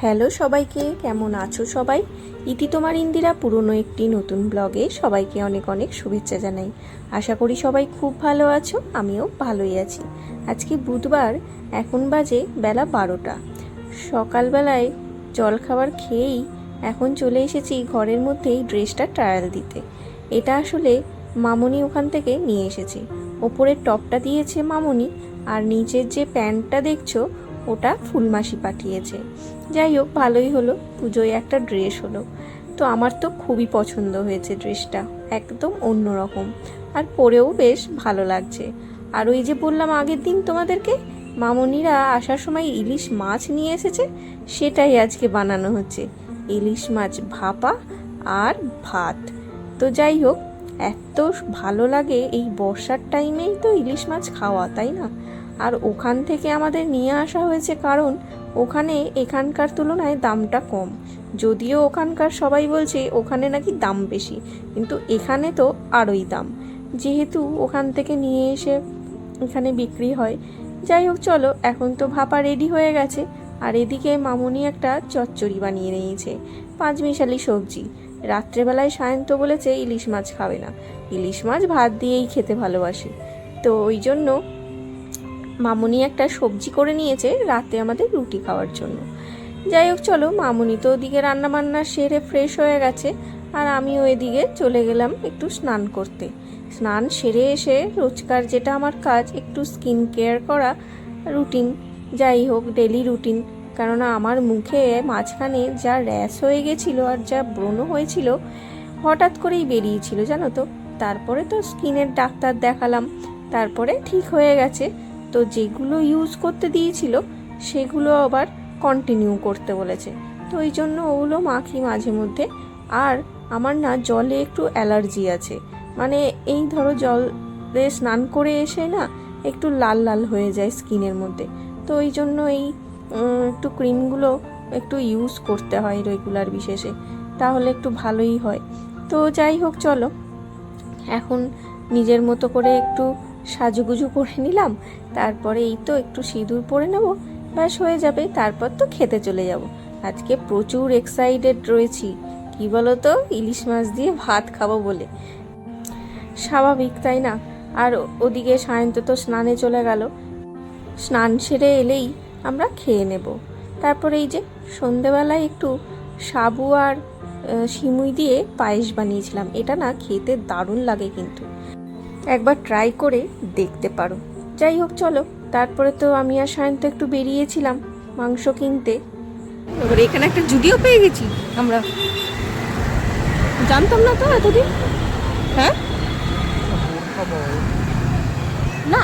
Hello সবাইকে, কেমন আছো সবাই? ইতি তোমার ইন্দিরা, পুরনো একটি নতুন ব্লগে সবাইকে অনেক অনেক শুভেচ্ছা জানাই। আশা করি সবাই খুব ভালো আছো, আমিও ভালোই আছি। আজকে বুধবার, এখন বাজে বেলা বারোটা। সকালবেলায় জলখাবার খেয়েই এখন চলে এসেছি ঘরের মধ্যেই ড্রেসটা ট্রায়াল দিতে। এটা আসলে মামনি ওখান থেকে নিয়ে এসেছে। ওপরের টপটা দিয়েছে মামনি, আর নিচের যে প্যান্টটা দেখছ ওটা ফুলমাসি পাঠিয়েছে। যাই হোক, ভালোই হলো। পুজোয় একটা ড্রেস হলো। তো আমার তো খুবই পছন্দ হয়েছে ড্রেসটা একদম অন্যরকম আর পরেও বেশ ভালো লাগছে। আর ওই যে বললাম আগের দিন তোমাদেরকে, মামনিরা আসার সময় ইলিশ মাছ নিয়ে এসেছে, সেটাই আজকে বানানো হচ্ছে। ইলিশ মাছ ভাপা আর ভাত। তো যাই হোক, এত ভালো লাগে এই বর্ষার টাইমেই তো ইলিশ মাছ খাওয়া, তাই না? আর ওখান থেকে আমাদের নিয়ে আসা হয়েছে কারণ ওখানে এখানকার তুলনায় দামটা কম। যদিও ওখানকার সবাই বলছে ওখানে নাকি দাম বেশি, কিন্তু এখানে তো আরোই দাম। যেহেতু ওখান থেকে নিয়ে এসে এখানে বিক্রি হয়, যাই হোক চলো, এখন তো ভাপা রেডি হয়ে গেছে। আর এদিকে মামুনি একটা চচ্চড়ি বানিয়ে নিয়েছে, পাঁচমিশালি সবজি। রাত্রেবেলায় সায়ন্ত বলেছে ইলিশ মাছ খাবে না। ইলিশ মাছ ভাত দিয়েই খেতে ভালোবাসে। তো ওই জন্য মামুনি একটা সবজি করে নিয়েছে রাতে আমাদের রুটি খাওয়ার জন্য। যাই হোক, চলো, মামুনি তো ওদিকে রান্নাবান্না সেরে ফ্রেশ হয়ে গেছে আর আমিও এদিকে চলে গেলাম একটু স্নান করতে। স্নান সেরে এসে রোজকার যেটা আমার কাজ, একটু স্কিন কেয়ার করা রুটিন যাই হোক ডেলি রুটিন কেননা আমার মুখে মাঝখানে যা র্যাশ হয়ে গেছিল আর যা ব্রণ হয়েছিল, হঠাৎ করেই বেরিয়েছিল, জানো তো। তারপরে তো স্কিনের ডাক্তার দেখালাম। তারপরে ঠিক হয়ে গেছে। তো যেগুলো ইউজ করতে দিয়েছিল, সেগুলো আবার কন্টিনিউ করতে বলেছে। তো ওই জন্য ওগুলো মাখি মাঝে মধ্যে। আর আমার না জলে একটু অ্যালার্জি আছে। মানে এই ধরো জলে স্নান করে এসে না একটু লাল লাল হয়ে যায় স্কিনের মধ্যে। তো এই জন্য এই একটু ক্রিমগুলো একটু ইউজ করতে হয় রেগুলার বিশেষে। তাহলে একটু ভালোই হয়। তো যাই হোক, চলো। এখন নিজের মতো করে একটু সাজুগুজু করে নিলাম। তারপরে এই তো একটু সিঁদুর পরে নেব, ব্যাস হয়ে যাবে, তারপর তো খেতে চলে যাব। আজকে প্রচুর এক্সাইটেড রয়েছি, কি বলো তো ইলিশ মাছ দিয়ে ভাত খাব বলে। স্বাভাবিক, তাই না? আর ওদিকে সায়ন্ত তো স্নানে চলে গেল। স্নান সেরে এলেই আমরা খেয়ে নেব। তারপরে এই যে সন্ধেবেলায় একটু সাবু আর সিমুই দিয়ে পায়েস বানিয়েছিলাম। এটা না খেতে দারুণ লাগে কিন্তু। একবার ট্রাই করে দেখতে পারো। যাই হোক, চলো। তারপরে তো আমি আর সায়ন তো একটু বেরিয়েছিলাম মাংস কিনতে। এবার এখানে একটা জুডিও পেয়ে গেছি আমরা। জানতাম না তো এতদিন। হ্যাঁ? না।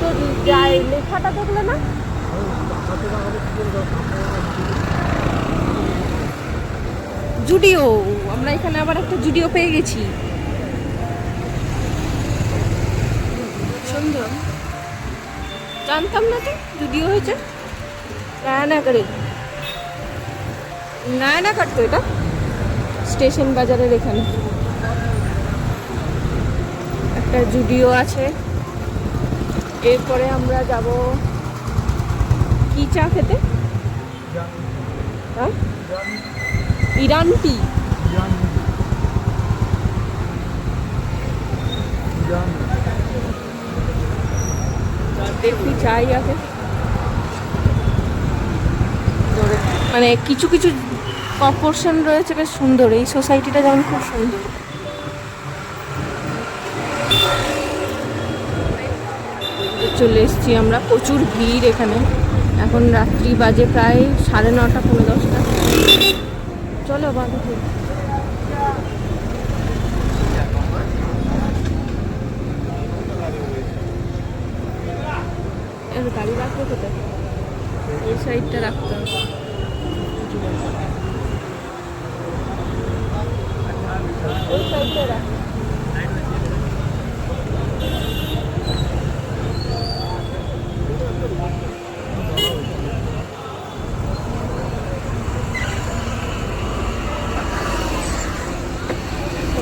তো লেখাটা দেখলে না? জুডিও, আমরা এখানে আবার একটা জুডিও পেয়ে গেছি। জানতাম না তো জুডিও হয়েছে। রায়নাগারে। রায়নাঘাট তো এটা। স্টেশন বাজারের এখানে। একটা জুডিও আছে। এরপরে আমরা যাব চা খেতে? হ্যাঁ? Iran tea. চাই মানে কিছু কিছু প্রপোর্শন রয়েছে, বেশ সুন্দর। এই সোসাইটিটা যেমন খুব সুন্দর। চলে এসেছি আমরা, প্রচুর ভিড় এখানে। এখন রাত্রি বাজে প্রায় সাড়ে নটা পনেরো দশটা। চলো বাঁধো গাড়ি রাখব কোথায়? এই সাইডটা রাখতে হবে। ওই সাইডটা রাখ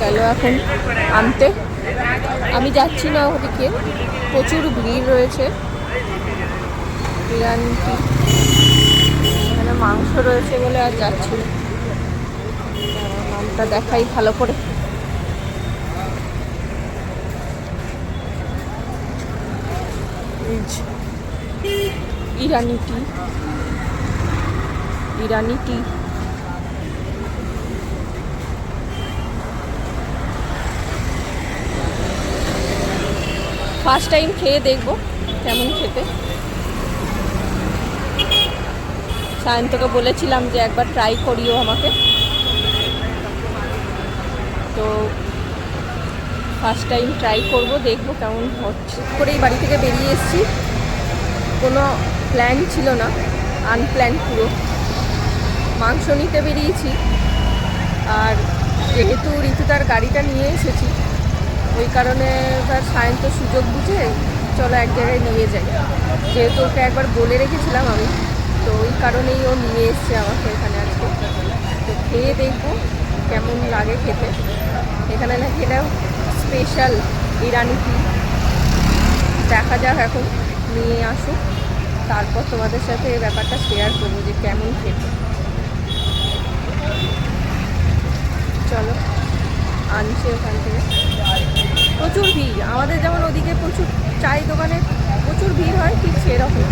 গেল এখন আনতে। আমি যাচ্ছি না ওদিকে। প্রচুর ভিড় রয়েছে। বিরিয়ানি। এখানে মাংস রয়েছে বলে আর যাচ্ছি না। নামটা দেখাই ভালো করে। ইরানি টি ইরানি টি ফার্স্ট টাইম খেয়ে দেখব কেমন খেতে। সায়ন্তকে বলেছিলাম যে একবার ট্রাই করিও আমাকে। তো ফার্স্ট টাইম ট্রাই করব, দেখব কেমন হচ্ছে। করেই বাড়ি থেকে বেরিয়ে এসেছি। কোনো প্ল্যান ছিল না আনপ্ল্যান পুরো। মাংস নিতে বেরিয়েছি। আর যেহেতু ঋতু তার গাড়িটা নিয়ে এসেছি ওই কারণে তার তো সুযোগ বুঝে চলো এক জায়গায় নিয়ে যাই। যেহেতু ওকে একবার বলে রেখেছিলাম আমি, তো ওই কারণেই ও নিয়ে এসছে আমাকে এখানে আজকে। তো খেয়ে দেখব কেমন লাগে খেতে। এখানে নাকি এটা স্পেশাল ইরানি টি দেখা যাক এখন, নিয়ে আসুক। তারপর তোমাদের সাথে এই ব্যাপারটা শেয়ার করব যে কেমন খেতে। চলো, আনছে ওখান থেকে। প্রচুর ভিড়। আমাদের যেমন ওদিকে প্রচুর চাই দোকানে প্রচুর ভিড় হয়, ঠিক সেরকম।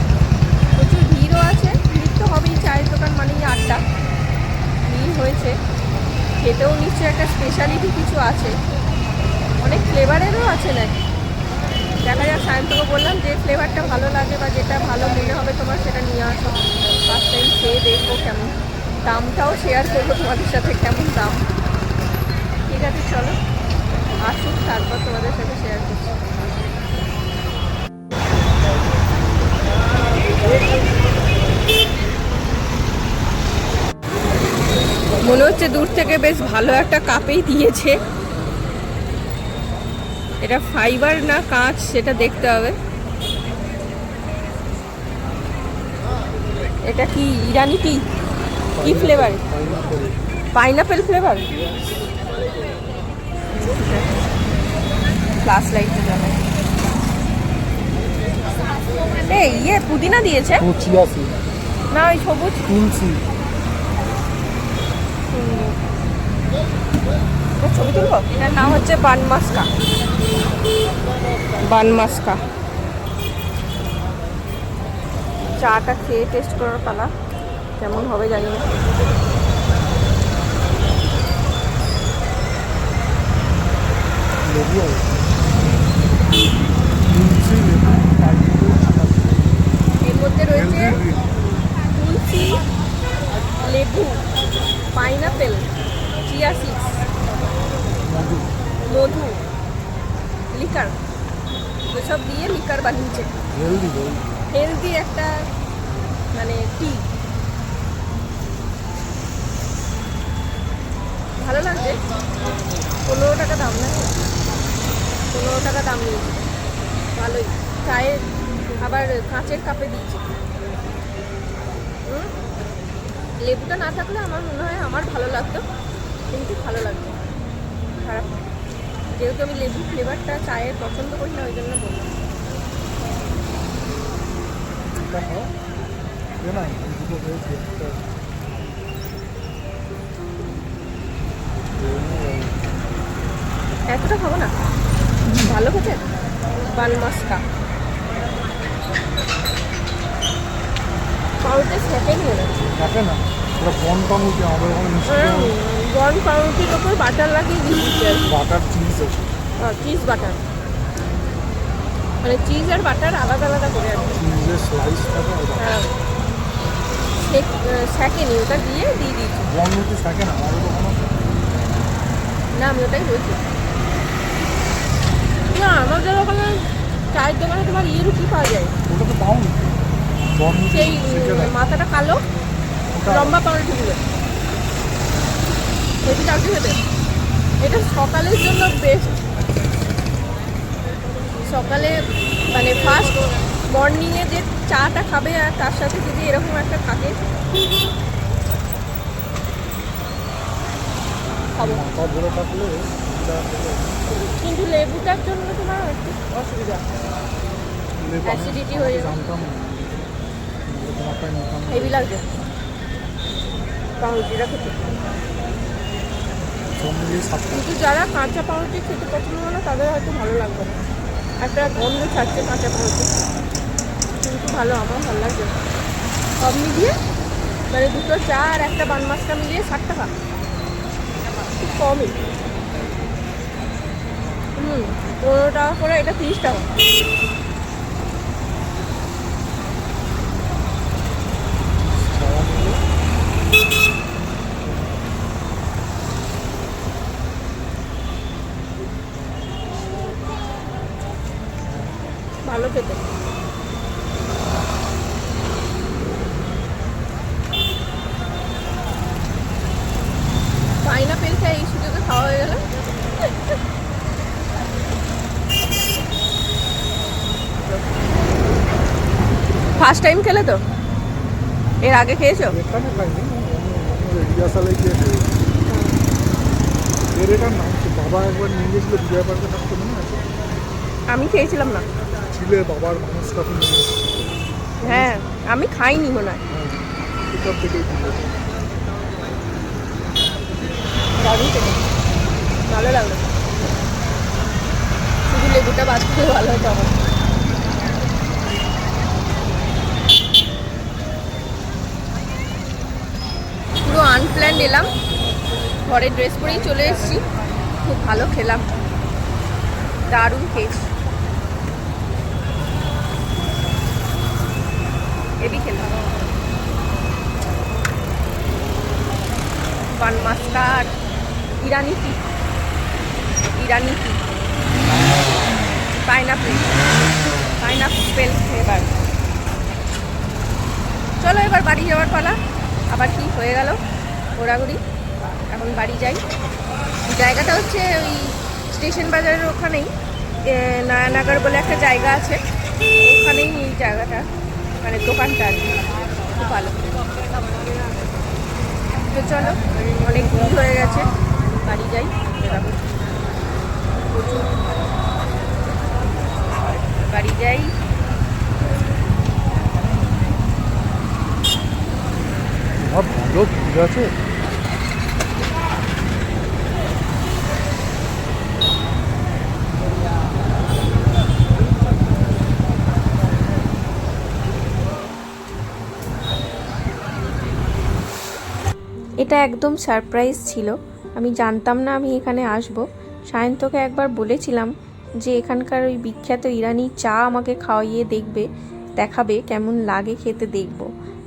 প্রচুর ভিড়ও আছে। ভিড় তো হবেই, চায়ের দোকান মানেই আড্ডা। ভিড় হয়েছে। খেতেও নিশ্চয়ই একটা স্পেশালিটি কিছু আছে। অনেক ফ্লেভারেরও আছে নাকি? দেখা যাক, সায়ন্তকে বললাম যে ফ্লেভারটা ভালো লাগে বা যেটা ভালো মনে হবে তোমার সেটা নিয়ে আসো। ফার্স্ট টাইম খেয়ে দেখব কেমন। দামটাও শেয়ার করব তোমাদের সাথে কেমন দাম। ঠিক আছে, চলো। আসুক, তারপর তোমাদের সাথে শেয়ার করছি। মনে হচ্ছে দূর থেকে বেশ ভালো একটা কাপেই দিয়েছে। এটা ফাইবার না কাঁচ, সেটা দেখতে হবে। এটা কি ইরানি টি কি ফ্লেভার পাইনাপেল ফ্লেভার ফ্লাশ লাইটটা জ্বালায় এই ইয়ে পুদিনা দিয়েছে? না ওই সবুজ। তুলসি ছবি তুলবো? এটার নাম হচ্ছে বানমাস্কা। বানমাস্কা। চাটা খেয়ে টেস্ট করার পালা। কেমন হবে জানি না। লেবু এর মধ্যে রয়েছে তুলসি লেবু পাইনাপেল চিয়া সিডস মধু মধু লিকার। এসব দিয়ে লিকার বানিয়েছে। হেলদি হেলদি একটা মানে টি ভালো লাগছে। পনেরো টাকা দাম না? পনেরো টাকা দাম নিয়েছে। ভালোই। চায়ের আবার কাঁচের কাপে দিয়েছে। হুম, লেবুটা না থাকলে আমার মনে হয় আমার ভালো লাগতো কিন্তু ভালো লাগতো খারাপ। যেহেতু আমি লেবু ফ্লেভারটা চায়ের পছন্দ করি না ওই জন্য এতটা খাব না? ভালো খেতে বান মাস্কা। পাউরুটি নিয়ে না? বন আমাদের ওখানে মিষ্টি পাউরুটির ওপর বাটার লাগিয়ে বাটার চিজ আছে। Cheese butter. মানে চিজ আর বাটার আলাদা আলাদা করে আর কি। চিজের স্লাইস হ্যাঁ। ওটা দিয়ে দিয়ে দিয়েছি। বন রুটি থাকে না? আমাদের ওখানে না আমি ওটাই বলছি। না আমাদের ওখানে চায়ের দোকানে তোমার ইয়ে রুটি পাওয়া যায়? ওটা তো সেই মাথাটা কালো লম্বা পাউরুটিগুলো হেভি লাগছে খেতে। এটা সকালের জন্য বেস্ট সকালে মানে ফার্স্ট মর্নিংয়ে যে চাটা খাবে আর তার সাথে যদি এরকম একটা থাকে খাব। কিন্তু লেবুটার জন্য তোমার একটু অসুবিধা। Acidity হয়ে হেভি লাগছে পাউরুটিটা খেতে। কিন্তু যারা কাঁচা পাউরুটি খেতে পছন্দ করে না তাদের হয়তো ভালো লাগবে না। একটা গন্ধ ছাড়ছে কাঁচা পাউরুটি। কিন্তু ভালো আমার ভালো লাগছে সব মিলিয়ে মানে দুটো চা আর একটা বান মাছটা মিলিয়ে ষাট টাকা। খুব কমই। হুম। পনেরো টাকা করে এটা তিরিশ টাকা। ভালো খেতে পাইনাপেল খাই এই সুযোগে খাওয়া হয়ে গেল ফার্স্ট টাইম খেলে তো? এর আগে খেয়েছো? আমি খেয়েছিলাম না। ছিলে বাবার তো হ্যাঁ আমি খাইনি মনে হয়। ভালো লাগল। শুধু লেবুটা দিয়ে ভালো হতো আমার পুরো এলাম ঘরে ড্রেস পরেই চলে এসেছি। খুব ভালো খেলাম। দারুণ খেয়েছি এবি খেলাম। Bun master Irani tea Irani tea pineapple pineapple flavour চলো এবার বাড়ি যাওয়ার পালা। আবার কি হয়ে গেল। ঘোরাঘুরি। এখন বাড়ি যাই। জায়গাটা হচ্ছে ওই স্টেশন বাজারের ওখানেই। নয়ানগর বলে একটা জায়গা আছে। ওখানেই এই জায়গাটা। মানে দোকানটা আর খুব ভালো। তো চলো, অনেক দূর হয়ে গেছে। বাড়ি যাই। বাড়ি যাই তোমার ভালো আছে? এটা একদম সারপ্রাইজ ছিল। আমি জানতাম না আমি এখানে আসব। সায়ন্তকে একবার বলেছিলাম যে এখানকার ওই বিখ্যাত ইরানি চা আমাকে খাওয়াইয়ে দেখবে, দেখাবে কেমন লাগে খেতে দেখব।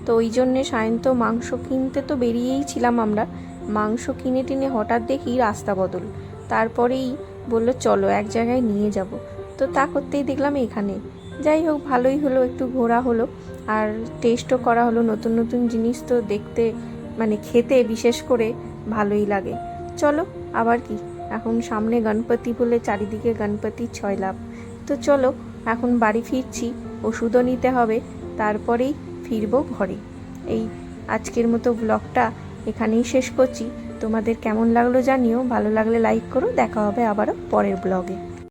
তো ওই জন্যে সায়ন্ত মাংস কিনতে তো বেরিয়েই ছিলাম আমরা। মাংস কিনে টিনে হঠাৎ দেখি রাস্তা বদল। তারপরেই বলল, চলো এক জায়গায় নিয়ে যাব। তো তা করতেই দেখলাম এখানে। যাই হোক, ভালোই হলো, একটু ঘোরা হলো। আর টেস্টও করা হলো, নতুন নতুন জিনিস তো দেখতে মানে খেতে বিশেষ করে ভালোই লাগে। চলো, আবার কি? এখন সামনে গণপতি বলে চারিদিকে গণপতির ছয় লাভ। তো চলো, এখন বাড়ি ফিরছি, ওষুধও নিতে হবে। তারপরেই ফিরবো ঘরে। এই আজকের মতো ব্লগটা এখানেই শেষ করছি। তোমাদের কেমন লাগল জানিও, ভালো লাগলে লাইক করো। দেখা হবে আবারও পরের ব্লগে